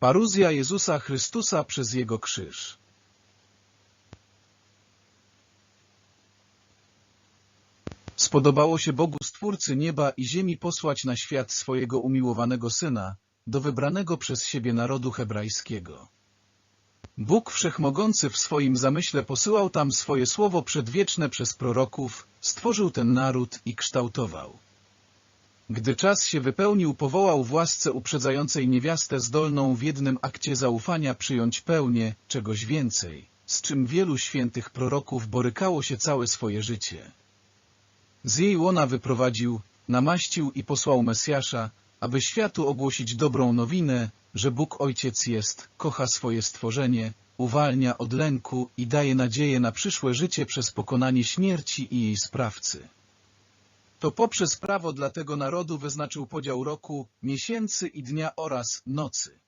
Paruzja Jezusa Chrystusa przez Jego krzyż. Spodobało się Bogu Stwórcy nieba i ziemi posłać na świat swojego umiłowanego Syna, do wybranego przez siebie narodu hebrajskiego. Bóg Wszechmogący w swoim zamyśle posyłał tam swoje słowo przedwieczne przez proroków, stworzył ten naród i kształtował. Gdy czas się wypełnił, powołał w łasce uprzedzającej niewiastę zdolną w jednym akcie zaufania przyjąć pełnię czegoś więcej, z czym wielu świętych proroków borykało się całe swoje życie. Z jej łona wyprowadził, namaścił i posłał Mesjasza, aby światu ogłosić dobrą nowinę, że Bóg Ojciec jest, kocha swoje stworzenie, uwalnia od lęku i daje nadzieję na przyszłe życie przez pokonanie śmierci i jej sprawcy. To poprzez prawo dla tego narodu wyznaczył podział roku, miesięcy i dnia oraz nocy.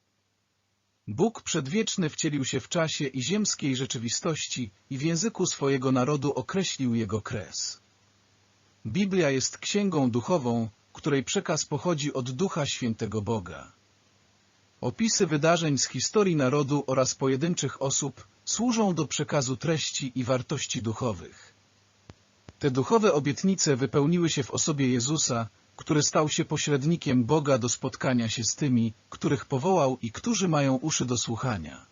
Bóg przedwieczny wcielił się w czasie i ziemskiej rzeczywistości i w języku swojego narodu określił jego kres. Biblia jest księgą duchową, której przekaz pochodzi od Ducha Świętego Boga. Opisy wydarzeń z historii narodu oraz pojedynczych osób służą do przekazu treści i wartości duchowych. Te duchowe obietnice wypełniły się w osobie Jezusa, który stał się pośrednikiem Boga do spotkania się z tymi, których powołał i którzy mają uszy do słuchania.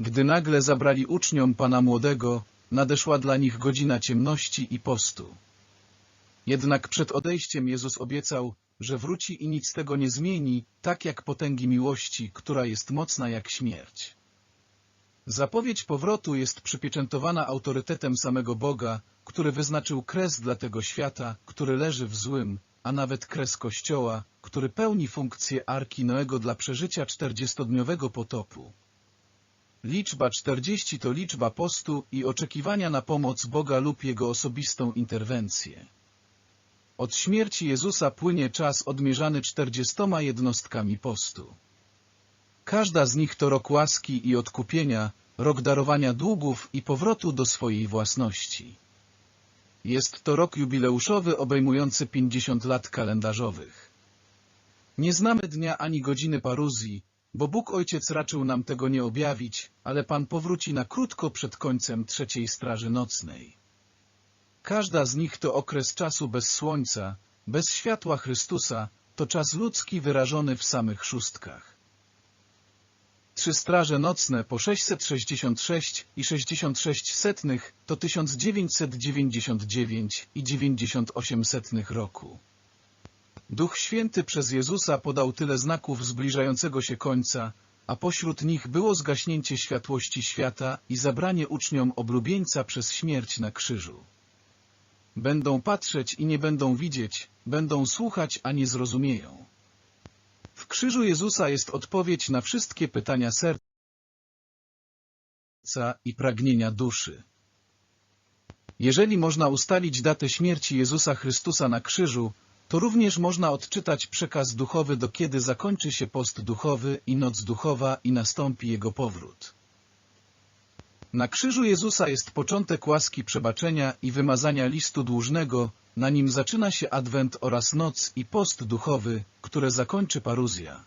Gdy nagle zabrali uczniom Pana Młodego, nadeszła dla nich godzina ciemności i postu. Jednak przed odejściem Jezus obiecał, że wróci i nic tego nie zmieni, tak jak potęgi miłości, która jest mocna jak śmierć. Zapowiedź powrotu jest przypieczętowana autorytetem samego Boga, który wyznaczył kres dla tego świata, który leży w złym, a nawet kres Kościoła, który pełni funkcję Arki Noego dla przeżycia czterdziestodniowego potopu. Liczba 40 to liczba postu i oczekiwania na pomoc Boga lub Jego osobistą interwencję. Od śmierci Jezusa płynie czas odmierzany czterdziestoma jednostkami postu. Każda z nich to rok łaski i odkupienia, rok darowania długów i powrotu do swojej własności. Jest to rok jubileuszowy obejmujący 50 lat kalendarzowych. Nie znamy dnia ani godziny paruzji, bo Bóg Ojciec raczył nam tego nie objawić, ale Pan powróci na krótko przed końcem trzeciej straży nocnej. Każda z nich to okres czasu bez słońca, bez światła Chrystusa, to czas ludzki wyrażony w samych szóstkach. Trzy straże nocne po 666 i 66 setnych to 1999 i 98 setnych roku. Duch Święty przez Jezusa podał tyle znaków zbliżającego się końca, a pośród nich było zgaśnięcie światłości świata i zabranie uczniom oblubieńca przez śmierć na krzyżu. Będą patrzeć i nie będą widzieć, będą słuchać, a nie zrozumieją. W krzyżu Jezusa jest odpowiedź na wszystkie pytania serca i pragnienia duszy. Jeżeli można ustalić datę śmierci Jezusa Chrystusa na krzyżu, to również można odczytać przekaz duchowy, do kiedy zakończy się post duchowy i noc duchowa i nastąpi Jego powrót. Na krzyżu Jezusa jest początek łaski przebaczenia i wymazania listu dłużnego, na nim zaczyna się Adwent oraz noc i post duchowy, które zakończy paruzja.